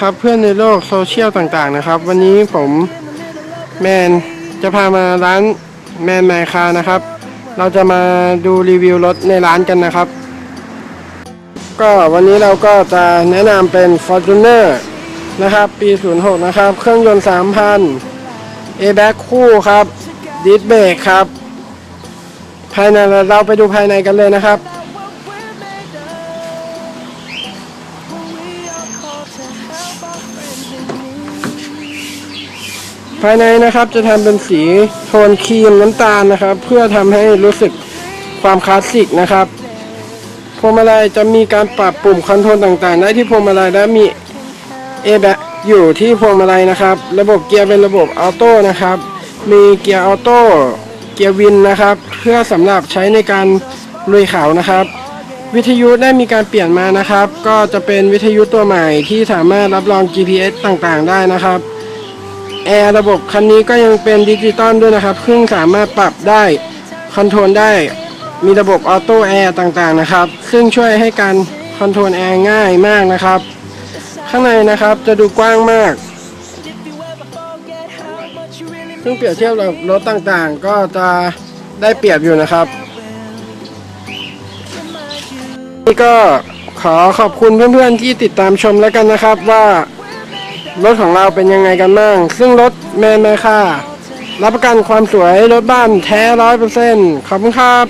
ครับเพื่อนในโลกโซเชียลต่างๆนะครับ วันนี้ผมแมนจะพามาร้านแมนไมคานะครับ เราจะมาดูรีวิวรถในร้านกันนะครับ ก็วันนี้เราก็จะแนะนำเป็น Fortuner นะครับ ปี 06 นะครับ เครื่องยนต์ 3,000 a b a c คู่ครับดิสเบรกครับ ภายในเราไปดูภายในกันเลยนะครับ ภายในนะครับจะทำเป็นสีโทนครีมน้ำตาลนะครับ เพื่อทำให้รู้สึกความคลาสสิกนะครับพวงมาลัยจะมีการปรับปุ่มคอนโทรลต่างๆ ได้ที่พวงมาลัยและมีเอแบอยู่ที่พวงมาลัยนะครับ ระบบเกียร์เป็นระบบออโต้นะครับ มีเกียร์ออโต้เกียร์วินนะครับ เพื่อสำหรับใช้ในการลุยเขานะครับ วิทยุได้มีการเปลี่ยนมานะครับ ก็จะเป็นวิทยุตัวใหม่ที่สามารถรับรอง GPS ต่างๆ ได้นะครับแอร์ระบบคันนี้ก็ยังเป็นดิจิตอลด้วยนะครับซึ่งสามารถปรับได้คอนโทรลได้ มีระบบออโต้แอร์ต่างๆนะครับ ซึ่งช่วยให้การคอนโทรลแอร์ง่ายมากนะครับ ข้างในนะครับจะดูกว้างมาก ซึ่งเปรียบเทียบกับรถต่างๆ ก็จะได้เปรียบอยู่นะครับ นี่ก็ขอขอบคุณเพื่อนๆที่ติดตามชมแล้วกันนะครับว่ารถของเราเป็นยังไงกันบ้าง ซึ่งรถแมนแมค่ะ รับประกันความสวยรถบ้านแท้ร้อยเปอร์เซ็นต์ขอบคุณครับ